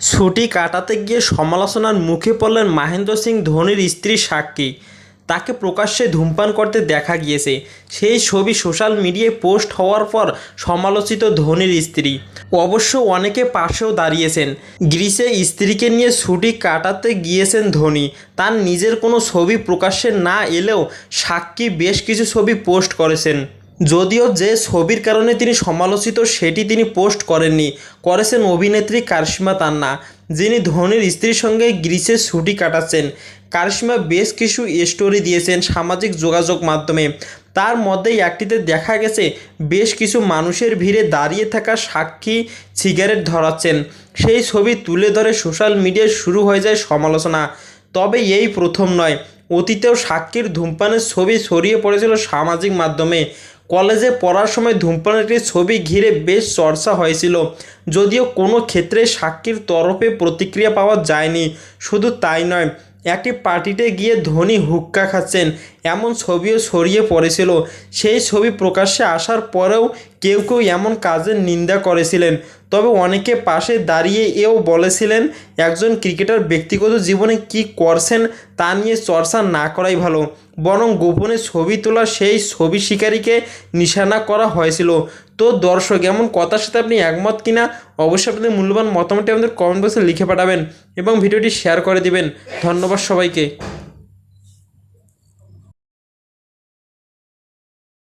ছুটি কাটাতে গিয়ে সমালোচনার মুখে পড়লেন মহেন্দ্র সিং ধোনির স্ত্রী সাক্ষী। তাকে প্রকাশ্যে ধূমপান করতে দেখা গিয়েছে। সেই ছবি সোশ্যাল মিডিয়ায় পোস্ট হওয়ার পর সমালোচিত ধোনির স্ত্রী। অবশ্য অনেকে পাশেও দাঁড়িয়েছেন। গ্রিসে স্ত্রীকে নিয়ে ছুটি কাটাতে গিয়েছেন ধোনি। তার নিজের কোনো ছবি প্রকাশ্যে না এলেও সাক্ষী বেশ কিছু ছবি পোস্ট করেছেন। যদিও যে ছবির কারণে তিনি সমালোচিত, সেটি তিনি পোস্ট করেননি, করেছেন অভিনেত্রী কারিশ্মা তান্না, যিনি ধোনির স্ত্রীর সঙ্গে গ্রিসে ছুটি কাটাচ্ছেন। কারিশ্মা বেশ কিছু স্টোরি দিয়েছেন সামাজিক যোগাযোগ মাধ্যমে। তার মধ্যেই একটিতে দেখা গেছে, বেশ কিছু মানুষের ভিড়ে দাঁড়িয়ে থাকা সাক্ষী সিগারেট ধরাচ্ছেন। সেই ছবি তুলে ধরে সোশ্যাল মিডিয়ায় শুরু হয়ে যায় সমালোচনা। তবে এই প্রথম নয়, অতীতেও সাক্ষীর ধূমপানের ছবি ছড়িয়ে পড়েছিল সামাজিক মাধ্যমে। কলেজে পড়ার সময় ধূমপানের একটি ছবি ঘিরে বেশ চর্চা হয়েছিল। যদিও কোনো ক্ষেত্রে সাক্ষীর তরফে প্রতিক্রিয়া পাওয়া যায়নি, শুধু তাই নয় একটি পার্টিতে গিয়ে ধোনি হুক্কা খাচ্ছেন। এমন ছবিও ছড়িয়ে পড়েছিল। সেই ছবি প্রকাশ্যে আসার পরেও কেউ কেউ এমন কাজের নিন্দা করেছিলেন। তবে অনেকে পাশে দাঁড়িয়ে এও বলেছিলেন, একজন ক্রিকেটার ব্যক্তিগত জীবনে কি করছেন তা নিয়ে চর্চা না করাই ভালো। বরং গোপনে ছবি তোলা সেই ছবি শিকারীকে নিশানা করা হয়েছিল। তো দর্শক, এমন কথার সাথে আপনি একমত কিনা? অবশ্যই আপনাদের মূল্যবান মতামতটি আমাদের কমেন্ট বক্সে লিখে পাঠাবেন এবং ভিডিওটি শেয়ার করে দিবেন। ধন্যবাদ সবাইকে।